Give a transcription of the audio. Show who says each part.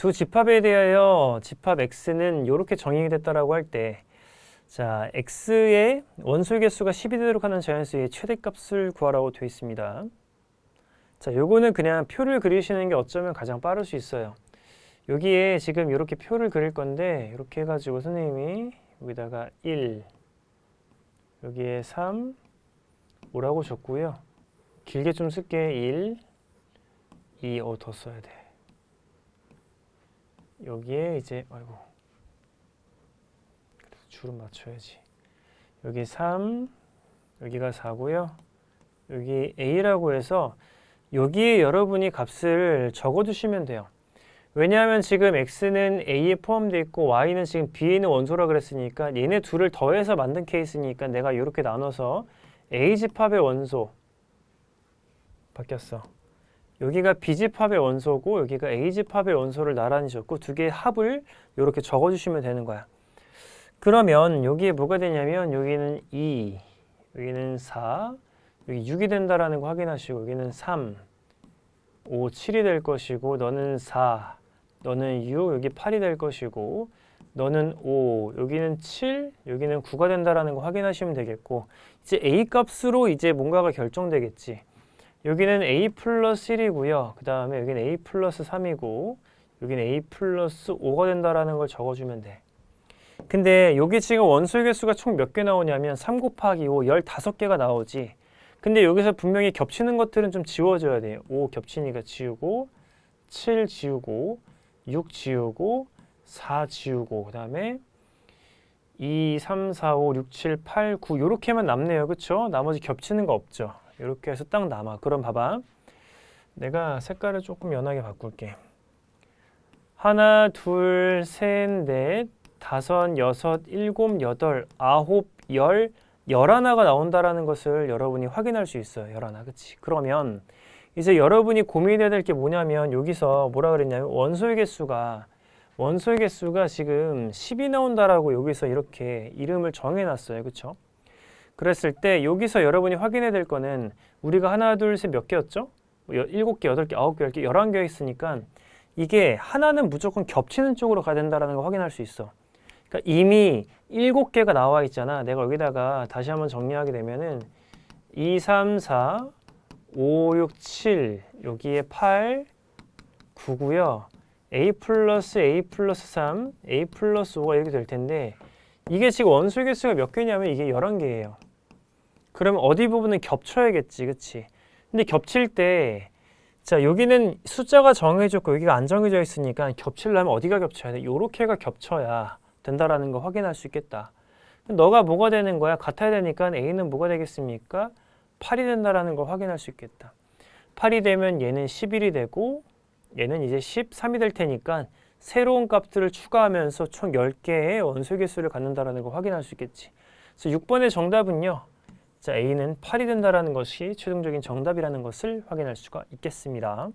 Speaker 1: 두 집합에 대하여 집합 x는 이렇게 정의가 됐다라고 할 때, 자, x의 원소의 개수가 10이 되도록 하는 자연수의 최대값을 구하라고 되어 있습니다. 자, 요거는 그냥 표를 그리시는 게 어쩌면 가장 빠를 수 있어요. 여기에 지금 이렇게 표를 그릴 건데, 이렇게 해가지고 선생님이 여기다가 1, 여기에 3, 5라고 줬고요. 길게 좀 쓸게. 1, 2, 어, 더 써야 돼. 여기에 이제 아이고. 줄은 맞춰야지. 여기 3 여기가 4고요. 여기 A라고 해서 여기에 여러분이 값을 적어 주시면 돼요. 왜냐하면 지금 X는 A에 포함되어 있고 Y는 지금 B에 있는 원소라 그랬으니까 얘네 둘을 더해서 만든 케이스니까 내가 이렇게 나눠서 A 집합의 원소 바뀌었어 여기가 B집합의 원소고 여기가 A집합의 원소를 나란히 적고 두 개의 합을 이렇게 적어주시면 되는 거야. 그러면 여기에 뭐가 되냐면 여기는 2, 여기는 4, 여기 6이 된다라는 거 확인하시고 여기는 3, 5, 7이 될 것이고 너는 4, 너는 6, 여기 8이 될 것이고 너는 5, 여기는 7, 여기는 9가 된다라는 거 확인하시면 되겠고 이제 A 값으로 이제 뭔가가 결정되겠지. 여기는 a 플러스 1이고요. 그 다음에 여기는 a 플러스 3이고 여기는 a 플러스 5가 된다라는 걸 적어주면 돼. 근데 여기 지금 원소의 개수가 총 몇 개 나오냐면 3 곱하기 5, 15개가 나오지. 근데 여기서 분명히 겹치는 것들은 좀 지워줘야 돼요. 5 겹치니까 지우고 7 지우고 6 지우고 4 지우고 그 다음에 2, 3, 4, 5, 6, 7, 8, 9 이렇게만 남네요. 그쵸? 나머지 겹치는 거 없죠. 이렇게 해서 딱 남아. 그럼 봐봐. 내가 색깔을 조금 연하게 바꿀게. 하나, 둘, 셋, 넷, 다섯, 여섯, 일곱, 여덟, 아홉, 열, 열하나가 나온다라는 것을 여러분이 확인할 수 있어요. 열하나. 그치? 그러면 이제 여러분이 고민해야 될 게 뭐냐면 여기서 뭐라 그랬냐면 원소의 개수가 원소의 개수가 지금 10이 나온다라고 여기서 이렇게 이름을 정해놨어요. 그쵸? 그랬을 때 여기서 여러분이 확인해야 될 거는 우리가 하나, 둘, 셋 몇 개였죠? 일곱 개, 여덟 개, 아홉 개, 열 개, 열한 개 있으니까 이게 하나는 무조건 겹치는 쪽으로 가야 된다는 걸 확인할 수 있어. 그러니까 이미 일곱 개가 나와 있잖아. 내가 여기다가 다시 한번 정리하게 되면은 2, 3, 4, 5, 6, 7 여기에 8, 9고요. a 플러스 a 플러스 3, a 플러스 5가 이렇게 될 텐데 이게 지금 원소의 개수가 몇 개냐면 이게 11개예요. 그러면 어디 부분은 겹쳐야겠지, 그치? 근데 겹칠 때, 자, 여기는 숫자가 정해졌고 여기가 안 정해져 있으니까 겹치려면 어디가 겹쳐야 돼? 요렇게가 겹쳐야 된다라는 거 확인할 수 있겠다. 너가 뭐가 되는 거야? 같아야 되니까 A는 뭐가 되겠습니까? 8이 된다라는 걸 확인할 수 있겠다. 8이 되면 얘는 11이 되고 얘는 이제 13이 될 테니까 새로운 값들을 추가하면서 총 10개의 원소 개수를 갖는다라는 걸 확인할 수 있겠지. 그래서 6번의 정답은요. 자, A는 8이 된다라는 것이 최종적인 정답이라는 것을 확인할 수가 있겠습니다.